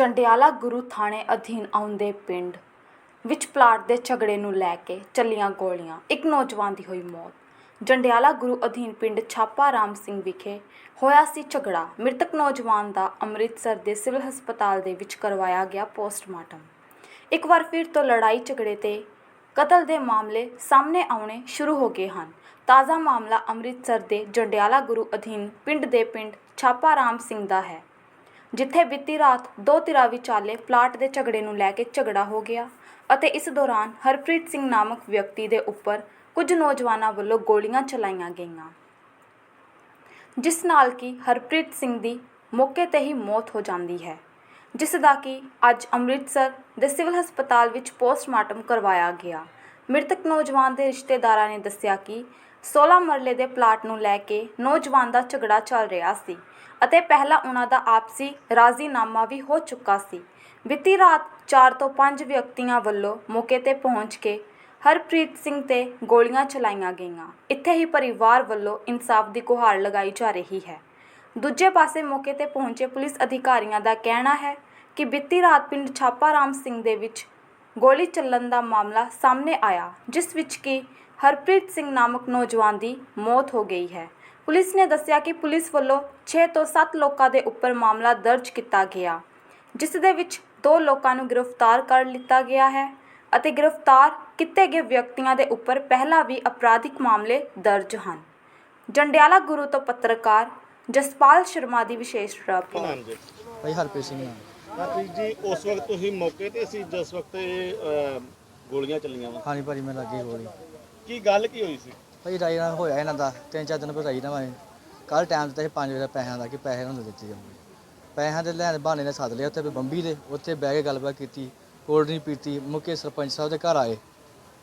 ਜੰਡਿਆਲਾ ਗੁਰੂ ਥਾਣੇ ਅਧੀਨ ਆਉਂਦੇ ਪਿੰਡ ਵਿੱਚ ਪਲਾਟ ਦੇ ਝਗੜੇ ਨੂੰ ਲੈ ਕੇ ਚੱਲੀਆਂ ਗੋਲੀਆਂ, ਇੱਕ ਨੌਜਵਾਨ ਦੀ ਹੋਈ ਮੌਤ। ਜੰਡਿਆਲਾ ਗੁਰੂ ਅਧੀਨ ਪਿੰਡ ਛਾਪਾ ਰਾਮ ਸਿੰਘ ਵਿਖੇ ਹੋਇਆ ਸੀ ਝਗੜਾ। ਮ੍ਰਿਤਕ ਨੌਜਵਾਨ ਦਾ ਅੰਮ੍ਰਿਤਸਰ ਦੇ ਸਿਵਲ ਹਸਪਤਾਲ ਦੇ ਵਿੱਚ ਕਰਵਾਇਆ ਗਿਆ ਪੋਸਟਮਾਰਟਮ। ਇੱਕ ਵਾਰ ਫਿਰ ਤੋਂ ਲੜਾਈ ਝਗੜੇ ਤੇ ਕਤਲ ਦੇ ਮਾਮਲੇ ਸਾਹਮਣੇ ਆਉਣੇ ਸ਼ੁਰੂ ਹੋ ਗਏ ਹਨ। ਤਾਜ਼ਾ ਮਾਮਲਾ ਅੰਮ੍ਰਿਤਸਰ ਦੇ ਜੰਡਿਆਲਾ ਗੁਰੂ ਅਧੀਨ ਪਿੰਡ ਦੇ ਪਿੰਡ ਛਾਪਾ ਰਾਮ ਸਿੰਘ ਦਾ ਹੈ। ਜਿੱਥੇ ਬੀਤੀ ਰਾਤ ਦੋ ਧਿਰਾਂ ਵਿਚਾਲੇ ਪਲਾਟ ਦੇ ਝਗੜੇ ਨੂੰ ਲੈ ਕੇ ਝਗੜਾ ਹੋ ਗਿਆ ਅਤੇ ਇਸ ਦੌਰਾਨ ਹਰਪ੍ਰੀਤ ਸਿੰਘ ਨਾਮਕ ਵਿਅਕਤੀ ਦੇ ਉੱਪਰ ਕੁਝ ਨੌਜਵਾਨਾਂ ਵੱਲੋਂ ਗੋਲੀਆਂ ਚਲਾਈਆਂ ਗਈਆਂ। ਜਿਸ ਨਾਲ ਕਿ ਹਰਪ੍ਰੀਤ ਸਿੰਘ ਦੀ ਮੌਕੇ ਤੇ ਹੀ ਮੌਤ ਹੋ ਜਾਂਦੀ ਹੈ, ਜਿਸ ਦਾ ਕਿ ਅੱਜ ਅੰਮ੍ਰਿਤਸਰ ਦੇ ਸਿਵਲ ਹਸਪਤਾਲ ਵਿੱਚ ਪੋਸਟਮਾਰਟਮ ਕਰਵਾਇਆ ਗਿਆ। ਮ੍ਰਿਤਕ ਨੌਜਵਾਨ ਦੇ ਰਿਸ਼ਤੇਦਾਰਾਂ ਨੇ ਦੱਸਿਆ ਕਿ 16 ਮਰਲੇ ਦੇ ਪਲਾਟ ਨੂੰ ਲੈ ਕੇ ਨੌਜਵਾਨ ਦਾ ਝਗੜਾ ਚੱਲ ਰਿਹਾ ਸੀ ਅਤੇ ਪਹਿਲਾਂ ਉਹਨਾਂ ਦਾ ਆਪਸੀ ਰਾਜ਼ੀਨਾਮਾ ਵੀ ਹੋ ਚੁੱਕਾ ਸੀ। ਬੀਤੀ ਰਾਤ 4 ਤੋਂ 5 ਵਿਅਕਤੀਆਂ ਵੱਲੋਂ ਮੌਕੇ ਤੇ ਪਹੁੰਚ ਕੇ ਹਰਪ੍ਰੀਤ ਸਿੰਘ ਤੇ ਗੋਲੀਆਂ ਚਲਾਈਆਂ ਗਈਆਂ। ਇੱਥੇ ਹੀ ਪਰਿਵਾਰ ਵੱਲੋਂ ਇਨਸਾਫ ਦੀ ਗੁਹਾਰ ਲਗਾਈ ਜਾ ਰਹੀ ਹੈ। ਦੂਜੇ ਪਾਸੇ ਮੌਕੇ ਤੇ ਪਹੁੰਚੇ ਪੁਲਿਸ ਅਧਿਕਾਰੀਆਂ ਦਾ ਕਹਿਣਾ ਹੈ ਕਿ ਬੀਤੀ ਰਾਤ ਪਿੰਡ ਛਾਪਾ ਰਾਮ ਸਿੰਘ ਦੇ ਵਿੱਚ ਗੋਲੀ ਚੱਲਣ ਦਾ ਮਾਮਲਾ ਸਾਹਮਣੇ ਆਇਆ, ਜਿਸ ਵਿੱਚ ਕਿ ਹਰਪ੍ਰੀਤ ਸਿੰਘ ਨਾਮਕ ਨੌਜਵਾਨ ਦੀ ਮੌਤ ਹੋ ਗਈ ਹੈ। ਪੁਲਿਸ ਨੇ ਦੱਸਿਆ ਕਿ ਪੁਲਿਸ ਵੱਲੋਂ 6 ਤੋਂ 7 ਲੋਕਾਂ ਦੇ ਉੱਪਰ ਮਾਮਲਾ ਦਰਜ ਕੀਤਾ ਗਿਆ ਜਿਸ ਦੇ ਵਿੱਚ ਦੋ ਲੋਕਾਂ ਨੂੰ ਗ੍ਰਿਫਤਾਰ ਕਰ ਲਿੱਤਾ ਗਿਆ ਹੈ ਅਤੇ ਗ੍ਰਿਫਤਾਰ ਕੀਤੇ ਗਏ ਵਿਅਕਤੀਆਂ ਦੇ ਉੱਪਰ ਪਹਿਲਾਂ ਵੀ ਅਪਰਾਧਿਕ ਮਾਮਲੇ ਦਰਜ ਹਨ। ਜੰਡਿਆਲਾ ਗੁਰੂ ਤੋਂ ਪੱਤਰਕਾਰ ਜਸਪਾਲ ਸ਼ਰਮਾ ਦੀ ਵਿਸ਼ੇਸ਼ ਰਿਪੋਰਟ। ਨਾਮ ਜੀ ਭਾਈ ਹਰਪ੍ਰੀਤ ਸਿੰਘ ਨਾਮ। ਹਰਪ੍ਰੀਤ ਜੀ ਉਸ ਵਕਤ ਤੁਸੀਂ ਮੌਕੇ ਤੇ ਸੀ ਜਿਸ ਵਕਤ ਇਹ, ਅਹ, ਗੋਲੀਆਂ ਚੱਲੀਆਂ ਵਾ? ਹਾਂਜੀ ਭਾਜੀ ਮੈਂ ਲੱਗੀ ਗੋਲੀ। ਕੀ ਗੱਲ ਕੀ ਹੋਈ ਸੀ? ਭਾਈ ਰਾਈ ਨਾਲ ਹੋਇਆ ਇਹਨਾਂ ਦਾ, ਤਿੰਨ ਚਾਰ ਦਿਨ ਪਹਿਲਾਂ ਰਾਈ ਨਾ ਮੈਂ। ਕੱਲ ਟਾਈਮ ਦਿੱਤਾ ਸੀ 5 ਵਜੇ ਦਾ ਪੈਸਿਆਂ ਦਾ ਕਿ ਪੈਸੇ ਉਹਨਾਂ ਨੂੰ ਦਿੱਤੇ ਜਾਣਗੇ ਪੈਸਿਆਂ ਦੇ ਲੈਣ ਬਹਾਨੇ ਨੇ ਸੱਦ ਲਿਆ ਉੱਥੇ ਵੀ ਬੰਬੀ ਦੇ, ਉੱਥੇ ਬਹਿ ਕੇ ਗੱਲਬਾਤ ਕੀਤੀ ਕੋਲਡ ਡਰਿੰਕ ਪੀਤੀ ਮੁੱਕੇ ਸਰਪੰਚ ਸਾਹਿਬ ਦੇ ਘਰ ਆਏ।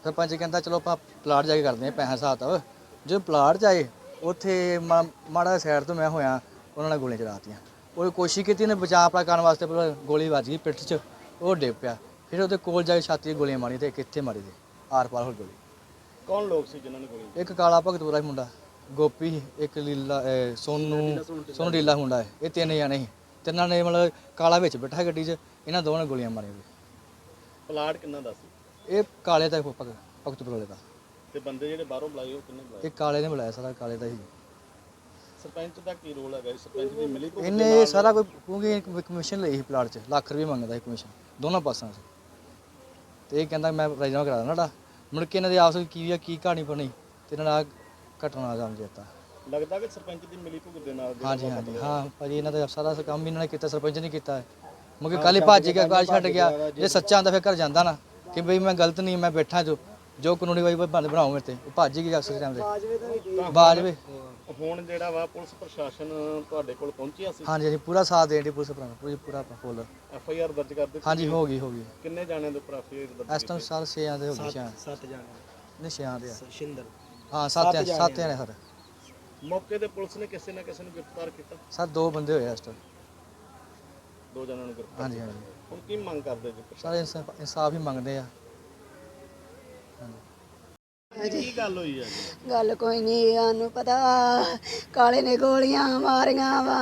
ਸਰਪੰਚ ਕਹਿੰਦਾ, ਚਲੋ ਆਪਾਂ ਪਲਾਟ ਜਾ ਕੇ ਕਰਦੇ ਹਾਂ, ਪੈਸਾ ਹਿਸਾਬ ਤਾ ਜਦੋਂ ਪਲਾਟ 'ਚ ਆਏ, ਉੱਥੇ ਮਾ- ਮਾੜਾ ਸਾਈਡ ਤੋਂ ਮੈਂ ਹੋਇਆ, ਉਹਨਾਂ ਨੇ ਗੋਲੀਆਂ ਚਲਾਤੀਆਂ। ਉਹ ਕੋਸ਼ਿਸ਼ ਕੀਤੀ ਨੇ ਬਚਾਅ ਆਪਣਾ ਕਰਨ ਵਾਸਤੇ, ਪਰ ਗੋਲੀ ਵੱਜ ਗਈ ਪਿੱਠ 'ਚ, ਉਹ ਡਿੱਗ ਪਿਆ। ਫਿਰ ਉਹਦੇ ਕੋਲ ਜਾ ਕੇ ਛਾਤੀ 'ਚ ਗੋਲੀਆਂ ਮਾਰੀ ਤੇ ਕਿੱਥੇ ਮਾਰੀ ਤੇ ਆਰ ਪਾਰ ਹੋ ਗਈ ਗੋਲੀ। ਕੌਣ ਲੋਕ ਸੀ ਜਿਨ੍ਹਾਂ ਨੇ ਗੋਲੀ ਇੱਕ ਕਾਲਾ ਭਗਤੂਰਾ ਸੀ ਮੁੰਡਾ ਗੋਪੀ ਸੀ, ਇੱਕ ਲੀਲਾ ਅਹ ਸੋਨੂ ਸੋਨੂ ਮੁੰਡਾ ਹੈ ਇਹ ਤਿੰਨ ਜਾਣੇ ਸੀ। ਤਿੰਨਾਂ ਨੇ ਮਤਲਬ ਕਾਲਾ ਵਿੱਚ ਬੈਠਾ ਗੱਡੀ 'ਚ ਇਹਨਾਂ ਦੋਵਾਂ ਨੇ ਗੋਲੀਆਂ ਮਾਰੀਆਂ ਪਲਾਟ ਕਿੰਨਾ ਦਾ ਸੀ? ਇਹ ਕਾਲੇ ਦਾ ਭਗਤ ਭਗਤੂਰੇ ਦਾ। ਤੇ ਬੰਦੇ ਜਿਹੜੇ ਬਾਹਰੋਂ ਬੁਲਾਏ ਉਹ ਕਿੰਨੇ ਬੁਲਾਏ? ਇਹ ਕਾਲੇ ਨੇ ਬੁਲਾਇਆ ਸਾਰਾ ਕਾਲੇ ਦਾ ਹੀ। ਸਰਪੰਚ ਦਾ ਕੀ ਰੋਲ ਹੈਗਾ? ਜੀ? ਸਰਪੰਚ ਦੀ ਮਿਲੀ ਭੁਗਤ ਦੇ ਇਹਨੇ ਨਾਲ- ਸਾਰਾ ਕੋਈ ਕਿਉਂਕਿ ਇੱਕ ਕਮਿਸ਼ਨ ਲਈ ਸੀ ਪਲਾਟ 'ਚ ਲੱਖ ਰੁਪਏ ਮੰਗਦਾ ਸੀ ਕਮਿਸ਼ਨ ਦੋਨਾਂ ਪਾਸਾਂ 'ਚ। ਤੇ ਇਹ ਕਹਿੰਦਾ ਮੈਂ ਰਾਜਨਾਮਾ ਕਰਾ ਦੇਣਾ ਤੁਹਾਡਾ। ਮੁੜ ਕੇ ਇਹਨਾਂ ਦੇ ਆਪਸ ਵਿੱਚ ਕੀ ਆ ਕੀ ਕਹਾਣੀ ਬਣੀ ਤੇ ਇਹਨਾਂ ਦਾ ਘਟਨਾ ਜਾਣ ਦਿੱਤਾ ਲੱਗਦਾ ਕਿ ਸਰਪੰਚ ਦੀ ਮਿਲੀ ਭੁਗਤ ਦੇ ਨਾਲ ਜਿਹੜਾ ਹਾਂਜੀ ਹਾਂਜੀ। ਹਾਂ ਭਾਜੀ ਇਹਨਾਂ ਦਾ ਸਾਰਾ ਕੰਮ ਵੀ ਇਹਨਾਂ ਨੇ ਕੀਤਾ ਸਰਪੰਚ ਨੇ ਕੀਤਾ। ਮੁਕੇ ਕੱਲ ਹੀ ਭੱਜ ਗਿਆ ਕੱਲ ਛੱਡ ਗਿਆ। ਜੇ ਸੱਚਾ ਆਂਦਾ ਫਿਰ ਘਰ ਜਾਂਦਾ ਨਾ। ਕਿ ਬਈ ਮੈਂ ਗਲਤ ਨਹੀਂ ਮੈਂ ਬੈਠਾ ਜੋ। ਜੋ ਕਾਨੂੰਨੀ ਵਾਈ ਬੰਦ ਬਣਾਓ ਮੇਰੇ ਤੇ ਉਹ ਭੱਜ ਗਿਆ ਅਕਸਰ ਟਾਈਮ ਤੇ ਬਾਜਵੇ। ਹੁਣ ਜਿਹੜਾ ਵਾ ਪੁਲਿਸ ਪ੍ਰਸ਼ਾਸਨ ਤੁਹਾਡੇ ਕੋਲ ਪਹੁੰਚਿਆ ਸੀ? ਹਾਂਜੀ ਹਾਂਜੀ ਪੂਰਾ ਸਾਥ ਦੇਣ ਦੀ ਪੁਲਿਸ ਪ੍ਰਾਣ ਪੂਰੀ ਪੂਰਾ ਫੁੱਲ ਐਫ ਆਈ ਆਰ ਦਰਜ ਕਰ ਦਿੱਤੀ ਹਾਂਜੀ ਹੋ ਗਈ ਹੋ ਗਈ। ਕਿੰਨੇ ਜਾਣਿਆਂ ਦੇ ਉੱਪਰ ਐਫ ਆਈ ਆਰ ਦਰਜ ਇਸ ਟਾਈਮ ਸਾਲ 6 ਆਂਦੇ ਹੋ ਗਏ ਛੇ ਸੱਤ ਜਾਣੇ। ਨਹੀਂ ਛੇ ਆਂਦੇ ਆ। ਸ਼ਿੰਦਰ। ਹਾਂ ਸੱਤ ਆ ਸੱਤ ਜਾਣੇ ਸਰ? ਮੌਕੇ ਤੇ ਪੁਲਿਸ ਨੇ ਕਿਸੇ ਨਾ ਕਿਸੇ ਨੂੰ ਗ੍ਰਿਫਤਾਰ ਕੀਤਾ? ਸਰ ਦੋ ਬੰਦੇ ਹੋਏ ਆ ਇਸ ਟਾਈਮ ਦੋ ਜਣਾਂ ਨੂੰ ਗ੍ਰਿਫਤਾਰ ਹਾਂਜੀ ਹਾਂਜੀ। ਹੁਣ ਕੀ ਮੰਗ ਕਰਦੇ ਜੀ? ਪ੍ਰਸ਼ਾਸਨ? ਸਾਰੇ ਇਨਸਾਫ ਹੀ ਮੰਗਦੇ ਆ। ਕੀ ਗੱਲ ਹੋਈ ਹੈ ਜੀ? ਗੱਲ ਕੋਈ ਨਹੀਂ ਸਾਨੂੰ ਪਤਾ। ਕਾਲੇ ਨੇ ਗੋਲੀਆਂ ਮਾਰੀਆਂ ਵਾ।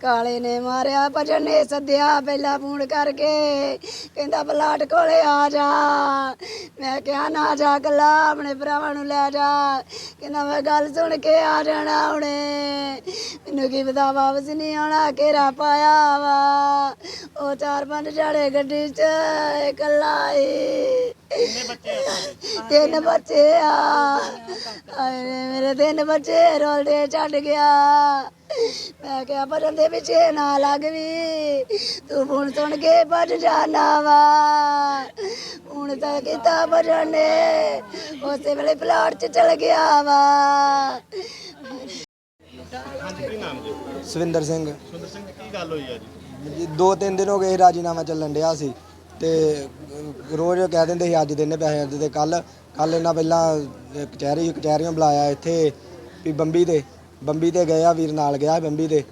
ਕਾਲੇ ਨੇ ਮਾਰਿਆ ਭਜਨ ਨੇ ਸੱਦਿਆ ਪਹਿਲਾਂ ਫੋਨ ਕਰਕੇ। ਕਹਿੰਦਾ ਪਲਾਟ ਕੋਲੇ ਆ ਜਾ। ਮੈਂ ਕਿਹਾ ਨਾ ਜਾ ਕੱਲਾ ਆਪਣੇ ਭਰਾਵਾਂ ਨੂੰ ਲੈ ਜਾ। ਕਹਿੰਦਾ ਮੈਂ ਗੱਲ ਸੁਣ ਕੇ ਆ ਜਾਣਾ ਹੁਣੇ। ਮੈਨੂੰ ਕੀ ਪਤਾ ਵਾਪਸ ਨਹੀਂ ਆਉਣਾ ਘੇਰਾ ਪਾਇਆ ਵਾ। ਉਹ ਚਾਰ ਪੰਜ ਜਾੜੇ ਗੱਡੀ 'ਚ ਇਕੱਲਾ ਈ ਕਿੰਨੇ ਬੱਚੇ ਆ ਤੁਹਾਡੇ। ਤਿੰਨ ਬੱਚੇ ਆ। ਹਾਏ ਮੇਰੇ ਤਿੰਨ ਬੱਚੇ ਰੋਲਦੇ ਛੱਡ ਗਿਆ। ਮੈਂ ਕਿਹਾ ਭਜਨ ਦੇ ਪਿੱਛੇ ਨਾ ਲੱਗ ਵੀ। ਤੂੰ ਫੋਨ ਸੁਣ ਕੇ ਭੱਜ ਜਾਣਾ ਵਾ। ਹੁਣ ਤਾਂ ਕੀਤਾ ਭਜਨ ਨੇ। ਉਸੇ ਵੇਲੇ ਪਲਾਟ 'ਚ ਚਲ ਗਿਆ ਵਾ। ਹਾਂਜੀ ਕੀ ਨਾਮ ਜੀ? ਸਵਿੰਦਰ ਸਿੰਘ। ਸੁੰਦਰ ਸਿੰਘ ਜੀ, ਕੀ ਗੱਲ ਹੋਈ ਜੀ? ਜੀ, ਦੋ ਤਿੰਨ ਦਿਨ ਹੋ ਗਏ ਰਾਜੀਨਾਮਾ ਚੱਲਣ ਡਿਆ ਸੀ। ਤੇ ਰੋਜ਼ ਕਹਿ ਦਿੰਦੇ ਸੀ ਅੱਜ ਦਿਨੇ ਪੈਸੇ ਅੱਜ ਤੇ ਕੱਲ ਕੱਲ ਇਹਨਾਂ ਪਹਿਲਾਂ ਕਚਹਿਰੀ ਕਚਹਿਰੀਆਂ ਬੁਲਾਇਆ ਇੱਥੇ ਵੀ ਬੰਬੀ ਤੇ ਬੰਬੀ ਤੇ ਗਿਆ ਵੀਰ ਨਾਲ ਗਿਆ ਬੰਬੀ ਤੇ।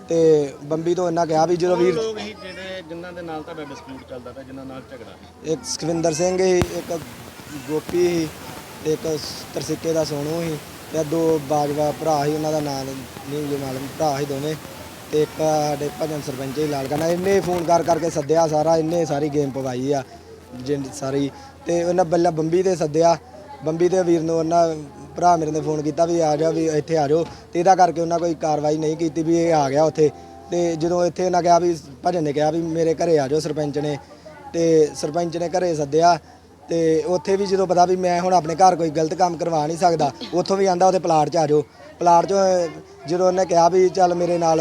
ਤੇ ਬੰਬੀ ਤੋਂ ਇਹਨਾਂ ਕਿਹਾ ਵੀ ਜਦੋਂ ਵੀਰ ਲੋਕ ਸੀ ਜਿਹੜੇ ਜਿਨ੍ਹਾਂ ਦੇ ਨਾਲ ਤੁਹਾਡਾ ਡਿਸਪਿਊਟ ਚੱਲਦਾ ਪਿਆ ਜਿਨ੍ਹਾਂ ਨਾਲ ਝਗੜਾ ਇੱਕ ਸੁਖਵਿੰਦਰ ਸਿੰਘ ਸੀ ਇੱਕ ਗੋਪੀ ਸੀ ਤੇ ਇੱਕ ਤਰਸਿੱਕੇ ਦਾ ਸੋਨੂ ਸੀ ਤੇ ਦੋ ਬਾਜਵਾ ਭਰਾ ਸੀ ਉਹਨਾਂ ਦਾ ਨਾਮ ਨਹੀਂ ਜੋ ਮਾਲੂਮ ਭਰਾ ਸੀ ਦੋਵੇਂ। ਤੇ ਇੱਕ ਸਾਡੇ ਭਜਨ ਸਰਪੰਚ ਹੀ ਲਾਲ ਕਰਨਾ ਇਹਨੇ ਫੋਨ ਕਰ ਕਰਕੇ ਸੱਦਿਆ ਸਾਰਾ ਇਹਨੇ ਸਾਰੀ ਗੇਮ ਪਵਾਈ ਆ ਜਿੰਦ ਸਾਰੀ। ਤੇ ਉਹਨਾਂ ਬੱਲਾ ਬੰਬੀ ਤੇ ਸੱਦਿਆ। ਬੰਬੀ ਦੇ ਵੀਰ ਨੂੰ ਉਹਨਾਂ ਭਰਾ ਮੇਰੇ ਨੇ ਫੋਨ ਕੀਤਾ ਵੀ ਆ ਜਾ ਵੀ ਇੱਥੇ ਆ ਜਾਓ। ਤੇ ਇਹਦਾ ਕਰਕੇ ਉਹਨਾਂ ਕੋਈ ਕਾਰਵਾਈ ਨਹੀਂ ਕੀਤੀ ਵੀ ਇਹ ਆ ਗਿਆ ਉੱਥੇ। ਤੇ ਜਦੋਂ ਇੱਥੇ ਉਹਨਾਂ ਕਿਹਾ ਵੀ, ਭਜਨ ਨੇ ਕਿਹਾ ਵੀ ਮੇਰੇ ਘਰੇ ਆ ਜਾਓ ਸਰਪੰਚ ਨੇ। ਤੇ ਸਰਪੰਚ ਨੇ ਘਰੇ ਸੱਦਿਆ। ਤੇ ਉੱਥੇ ਵੀ ਜਦੋਂ ਪਤਾ ਵੀ ਮੈਂ ਹੁਣ ਆਪਣੇ ਘਰ ਕੋਈ ਗਲਤ ਕੰਮ ਕਰਵਾ ਨਹੀਂ ਸਕਦਾ, ਉੱਥੋਂ ਵੀ ਆਂਦਾ ਉਹਦੇ ਪਲਾਟ 'ਚ ਆ ਜਾਓ। ਪਲਾਟ 'ਚ ਜਦੋਂ ਉਹਨੇ ਕਿਹਾ ਵੀ ਚੱਲ ਮੇਰੇ ਨਾਲ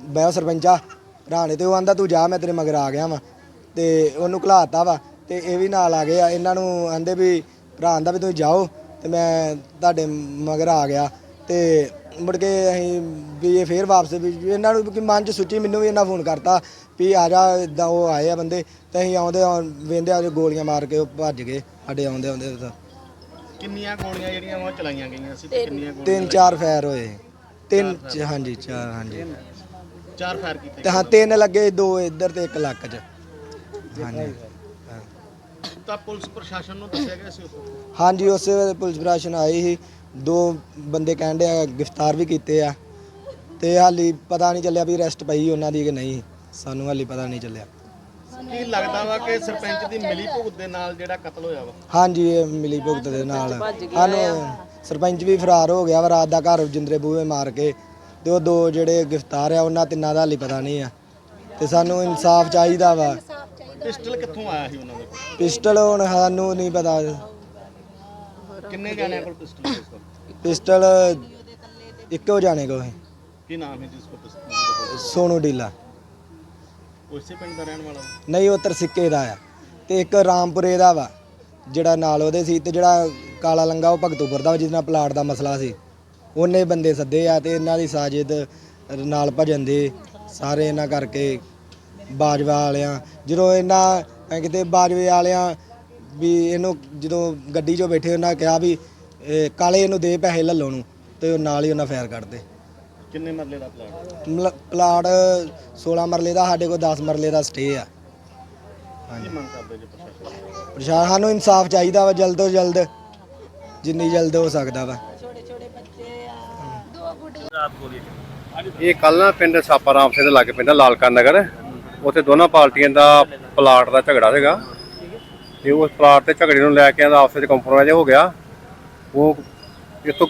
ਬਹਿਓ ਸਰਪੰਚਾ ਰਾਣੇ ਤੇ ਉਹ ਆਂਦਾ ਤੂੰ ਜਾ ਮੈਂ ਤੇਰੇ ਮਗਰ ਆ ਗਿਆ ਵਾਂ। ਤੇ ਉਹਨੂੰ ਘਲਾਤਾ ਵਾ ਤੇ ਇਹ ਵੀ ਨਾਲ ਆ ਗਏ ਆ। ਇਹਨਾਂ ਨੂੰ ਆਂਦੇ ਵੀ ਭਰਾ ਆਂਦਾ ਵੀ ਤੁਸੀਂ ਜਾਓ। ਤੇ ਮੈਂ ਤੁਹਾਡੇ ਮਗਰ ਆ ਗਿਆ। ਤੇ ਮੁੜ ਕੇ ਅਸੀਂ ਵੀ ਇਹ ਫੇਰ ਵਾਪਸ ਵੀ ਇਹਨਾਂ ਨੂੰ ਕਿ ਮਨ ਚ ਸੁੱਚੀ ਮੈਨੂੰ ਵੀ ਇਹਨਾਂ ਫੋਨ ਕਰਤਾ ਵੀ ਆ ਜਾ ਇਦਾਂ ਉਹ ਆਏ ਆ ਬੰਦੇ। ਤੇ ਅਸੀਂ ਆਉਂਦੇ ਵੇਂਦੇ ਆ ਗੋਲੀਆਂ ਮਾਰ ਕੇ ਉਹ ਭੱਜ ਗਏ ਸਾਡੇ ਆਉਂਦੇ ਆਉਂਦੇ ਤਾਂ ਕਿੰਨੀਆਂ ਗੋਲੀਆਂ ਜਿਹੜੀਆਂ ਉਹ ਚਲਾਈਆਂ ਗਈਆਂ ਸੀ ਤੇ ਕਿੰਨੀਆਂ ਗੋਲੀਆਂ ਤਿੰਨ ਚਾਰ ਫਾਇਰ ਹੋਏ। ਤਿੰਨ ਹਾਂਜੀ ਚਾਰ ਹਾਂਜੀ। ਚਾਰ ਫਾਇਰ ਕੀਤੇ ਤੇ ਹਾਂ ਤਿੰਨ ਲੱਗੇ ਦੋ ਇੱਧਰ ਤੇ ਇੱਕ ਲੱਕ ਚ। ਹਾਂਜੀ। ਹਾਂ। ਤਾਂ ਪੁਲਿਸ ਪ੍ਰਸ਼ਾਸਨ ਨੂੰ ਦੱਸਿਆ ਗਿਆ ਸੀ ਉਸ ਵਕਤ? ਹਾਂਜੀ ਉਸੇ ਵੇਲੇ ਪੁਲਿਸ ਪ੍ਰਸ਼ਾਸਨ ਆਈ ਸੀ। ਦੋ ਬੰਦੇ ਕਹਿੰਦੇ ਆ ਗ੍ਰਿਫਤਾਰ ਵੀ ਕੀਤੇ ਆ। ਤੇ ਹਾਲੀ ਪਤਾ ਨਹੀਂ ਚੱਲਿਆ ਵੀ ਅਰੈਸਟ ਪਈ ਉਹਨਾਂ ਦੀ ਕਿ ਨਹੀਂ। ਸਾਨੂੰ ਹਾਲੀ ਪਤਾ ਨਹੀਂ ਚੱਲਿਆ। ਕੀ ਲੱਗਦਾ ਵਾ ਕਿ ਸਰਪੰਚ ਦੀ ਮਿਲੀ ਭੁਗਤ ਦੇ ਨਾਲ ਜਿਹੜਾ ਕਤਲ ਹੋਇਆ ਵਾ? ਹਾਂਜੀ ਇਹ ਮਿਲੀ ਭੁਗਤ ਦੇ ਨਾਲ। ਸਾਨੂੰ ਸਰਪੰਚ ਵੀ ਫਰਾਰ ਹੋ ਗਿਆ ਵਾ ਰਾਤ ਦਾ ਘਰ ਜਿੰਦਰੇ ਬੂਹੇ ਮਾਰ ਕੇ। ਤੇ ਉਹ ਦੋ ਜਿਹੜੇ ਗ੍ਰਿਫਤਾਰ ਆ ਉਹਨਾਂ ਤਿੰਨਾਂ ਦਾ ਹਾਲੀ ਪਤਾ ਨਹੀਂ ਆ। ਤੇ ਸਾਨੂੰ ਇਨਸਾਫ ਚਾਹੀਦਾ ਵਾ। ਪਿਸਟਲ ਕਿੱਥੋਂ ਆਇਆ ਸੀ ਉਹਨਾਂ ਦੇ ਕੋਲ? ਪਿਸਟਲ ਹੁਣ ਸਾਨੂੰ ਨਹੀਂ ਪਤਾ। ਕਿੰਨੇ ਜਾਣਿਆਂ ਕੋਲ ਪਿਸਟਲ ਸੀ ਉਸ ਵਕਤ? ਪਿਸਟਲ ਇੱਕੋ ਜਾਣੇ ਕੋ ਹੈ ਕੀ ਨਾਮ ਹੈ ਜਿਸ ਕੋਲ ਪਿਸਟਲ? ਸੋਨੂ ਡੀਲਾ। ਉਸੇ ਪਿੰਡ ਦਾ ਰਹਿਣ ਵਾਲਾ ਵਾ? ਨਹੀਂ ਉਹ ਤਰਸਿੱਕੇ ਦਾ ਆ। ਤੇ ਇੱਕ ਰਾਮਪੁਰੇ ਦਾ ਵਾ ਜਿਹੜਾ ਨਾਲ ਉਹਦੇ ਸੀ ਤੇ ਜਿਹੜਾ ਕਾਲਾ ਲੰਗਾ ਉਹ ਭਗਤੂਪੁਰ ਦਾ ਵਾ, ਜਿਹਦੇ ਨਾਲ ਪਲਾਟ ਦਾ ਮਸਲਾ ਸੀ। ਉਹਨੇ ਬੰਦੇ ਸੱਦੇ ਆ ਤੇ ਇਹਨਾਂ ਦੀ ਸਾਜਿਦ ਨਾਲ ਭਜਨ ਦੇ ਸਾਰੇ ਇਹਨਾਂ ਕਰਕੇ ਬਾਜਵਾ ਵਾਲਿਆਂ ਜਦੋਂ ਇਹਨਾਂ ਐਂ ਕਿਤੇ ਬਾਜਵੇ ਵਾਲਿਆਂ ਵੀ ਇਹਨੂੰ ਜਦੋਂ ਗੱਡੀ 'ਚੋਂ ਬੈਠੇ ਉਹਨਾਂ ਕਿਹਾ ਵੀ ਇਹ ਕਾਲੇ ਇਹਨੂੰ ਦੇ ਪੈਸੇ ਲੱਲੋ ਨੂੰ ਤੇ ਉਹ ਨਾਲ ਹੀ ਉਹਨਾਂ ਫਾਇਰ ਕੱਢਦੇ। ਕਿੰਨੇ ਮਰਲੇ ਦਾ ਪਲਾਟ? ਮਤਲਬ ਪਲਾਟ 16 ਮਰਲੇ ਦਾ ਸਾਡੇ ਕੋਲ 10 ਮਰਲੇ ਦਾ ਸਟੇ ਆ। ਕੀ ਮੰਗ ਕਰਦੇ ਜੀ ਪ੍ਰਸ਼ਾਸਨ ਪ੍ਰਸ਼ਾਸਨ ਸਾਨੂੰ ਇਨਸਾਫ ਚਾਹੀਦਾ ਵਾ ਜਲਦ ਤੋਂ ਜਲਦ ਜਿੰਨੀ ਜਲਦ ਹੋ ਸਕਦਾ ਵਾ। ਇਹ ਕੱਲ ਨਾ ਪਿੰਡ ਸਾਪਾਰਾਮ ਸਿੰਘ ਦੇ ਲਾਗੇ ਪੈਂਦਾ ਲਾਲਕਾ ਨਗਰ। ਉੱਥੇ ਦੋਨਾਂ ਪਾਰਟੀਆਂ ਦਾ ਪਲਾਟ ਦਾ ਝਗੜਾ ਸੀਗਾ। ਤੇ ਉਸ ਪਲਾਟ ਤੇ ਝਗੜੇ ਨੂੰ ਲੈ ਕੇ ਇਹਦਾ ਆਪਸ ਵਿੱਚ ਕੰਪਰੋਮਾਈਜ਼ ਹੋ ਗਿਆ। ਉਹ ਇਤੋਂ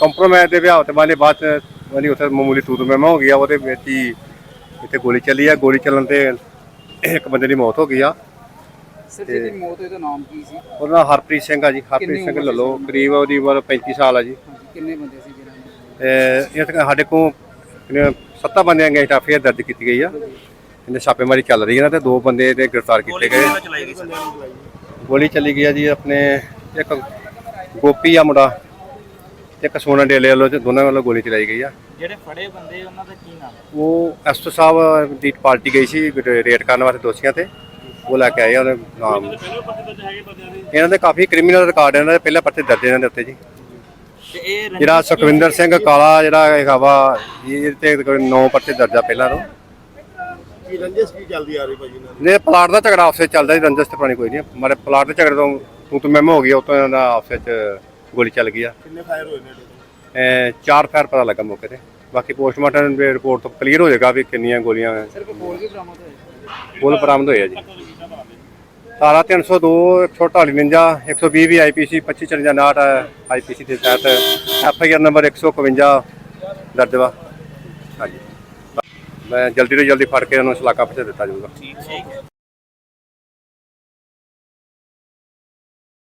ਕੰਪਰੋਮਾਈਜ਼ ਦੇ ਵਿਆਹ ਤੇ ਬਾਅਦ ਬਾਅਦ ਉਹਦੀ ਉੱਥੇ ਮਾਮੂਲੀ ਤੂਤ ਮਹਿਮਾ ਹੋ ਗਿਆ ਉਹਦੇ ਵਿੱਚ ਹੀ ਇੱਥੇ ਗੋਲੀ ਚੱਲੀ ਆ। ਗੋਲੀ ਚੱਲਣ ਤੇ ਇੱਕ ਬੰਦੇ ਦੀ ਮੌਤ ਹੋ ਗਈ ਆ। ਸਰ ਜਿਹਦੀ ਮੌਤ ਹੋਈ ਦਾ ਨਾਮ ਕੀ ਸੀ? ਉਹਦਾ ਨਾਂ ਹਰਪ੍ਰੀਤ ਸਿੰਘ ਆ ਜੀ। ਹਰਪ੍ਰੀਤ ਸਿੰਘ ਲੱਲੋ ਕਰੀਬ ਉਹਦੀ ਉਮਰ 35 ਸਾਲ ਆ ਜੀ। ਕਿੰਨੇ ਬੰਦੇ ਸੀ? ਇਹ ਸਾਡੇ ਕੋਲ ਸੱਤਾਂ ਬੰਦਿਆਂ ਗਏ ਟਾਫੀਆ ਦਰਜ ਕੀਤੀ ਗਈ ਆ। ਇਹਨੇ ਛਾਪੇਮਾਰੀ ਚੱਲ ਰਹੀ ਹੈ ਨਾ ਤੇ ਦੋ ਬੰਦੇ ਤੇ ਗ੍ਰਿਫਤਾਰ ਕੀਤੇ ਗਏ। ਗੋਲੀ ਚੱਲੀ ਗਈ ਆ ਜੀ ਆਪਣੇ ਇੱਕ ਗੋਪੀ ਆ ਮੁੰਡਾ ਇੱਕ ਸੋਨਾ ਡੇਲੇ ਵੱਲੋਂ ਤੇ ਦੋਨਾਂ ਵੱਲੋਂ ਗੋਲੀ ਚਲਾਈ ਗਈ ਆ। ਜਿਹੜੇ ਫੜੇ ਬੰਦੇ ਉਹਨਾਂ ਦਾ ਕੀ ਨਾਮ? ਉਹ ਐਸਟੋ ਸਾਹਿਬ ਦੀ ਪਾਰਟੀ ਗਈ ਸੀ ਰੇਟ ਕਰਨ ਵਾਸਤੇ ਦੋਸ਼ੀਆਂ ਤੇ। ਉਹ ਲੈ ਕੇ ਆਏ ਆ ਉਹਦੇ ਨਾਮ। ਇਹਨਾਂ ਦੇ ਕਾਫੀ ਕ੍ਰਿਮੀਨਲ ਰਿਕਾਰਡ ਇਹਨਾਂ ਦੇ ਪਹਿਲਾਂ ਪਰਚੇ ਦਰਜ ਇਹਨਾਂ ਦੇ ਉੱਤੇ ਜੀ। ਜਿਹੜਾ ਸੁਖਵਿੰਦਰ ਸਿੰਘ ਕਾਲਾ ਜਿਹੜਾ ਹੈਗਾ ਵਾ ਇਹ ਤੇ ਕੋਈ ਨੌ ਪਰਚੇ ਦਰਜਾ ਪਹਿਲਾਂ ਤੋਂ। ਕੀ ਰੰਜਿਸ਼ ਕੀ ਚੱਲਦੀ ਆ ਰਹੀ ਭਾਜੀ ਇਹਨਾਂ ਨੇ ਪਲਾਟ ਦਾ ਝਗੜਾ ਆਪਸੇ ਚੱਲਦਾ ਜੀ ਰੰਜਸ ਤੇ ਪਾਣੀ ਕੋਈ ਨਹੀਂ ਮਾਰੇ ਪਲਾਟ ਦੇ ਝਗੜੇ ਤੋਂ ਤੂੰ ਤੂੰ ਮੈਮੋ ਹੋ ਗਈ ਉਹ ਤੋਂ ਇਹਨਾਂ ਦਾ ਆਪਸੇ ਚ ਗੋਲੀ ਚੱਲ ਗਈ ਆ। ਕਿੰਨੇ ਫਾਇਰ ਹੋਏ ਨੇ ਇਹ ਚਾਰ ਫਾਇਰ ਪਤਾ ਲੱਗਾ ਮੌਕੇ ਤੇ। ਬਾਕੀ ਪੋਸਟਮਾਰਟਮ ਦੀ ਰਿਪੋਰਟ ਤੋਂ ਕਲੀਅਰ ਹੋ ਜਾਏਗਾ ਵੀ ਕਿੰਨੀਆਂ ਗੋਲੀਆਂ ਸਿਰਫ ਬੋਲ ਵੀ ਬਰਾਮਦ ਹੋਏ। ਬੋਲ ਬਰਾਮਦ ਹੋਏ ਆ ਜੀ। ਧਾਰਾ 302 ਛੋਟਾ 49 120 ਵੀ ਆਈਪੀਸੀ 2559 ਆਈਪੀਸੀ ਦੇ ਤਹਿਤ। ਐਫਆਈਆਰ ਨੰਬਰ 151 ਦਰਜ ਵਾ ਹਾਂਜੀ। ਮੈਂ ਜਲਦੀ ਤੋਂ ਜਲਦੀ ਫੜ ਕੇ ਉਹਨੂੰ ਸਲਾਕਾ ਪਹੁੰਚਾ ਦਿੱਤਾ ਜਾਊਗਾ।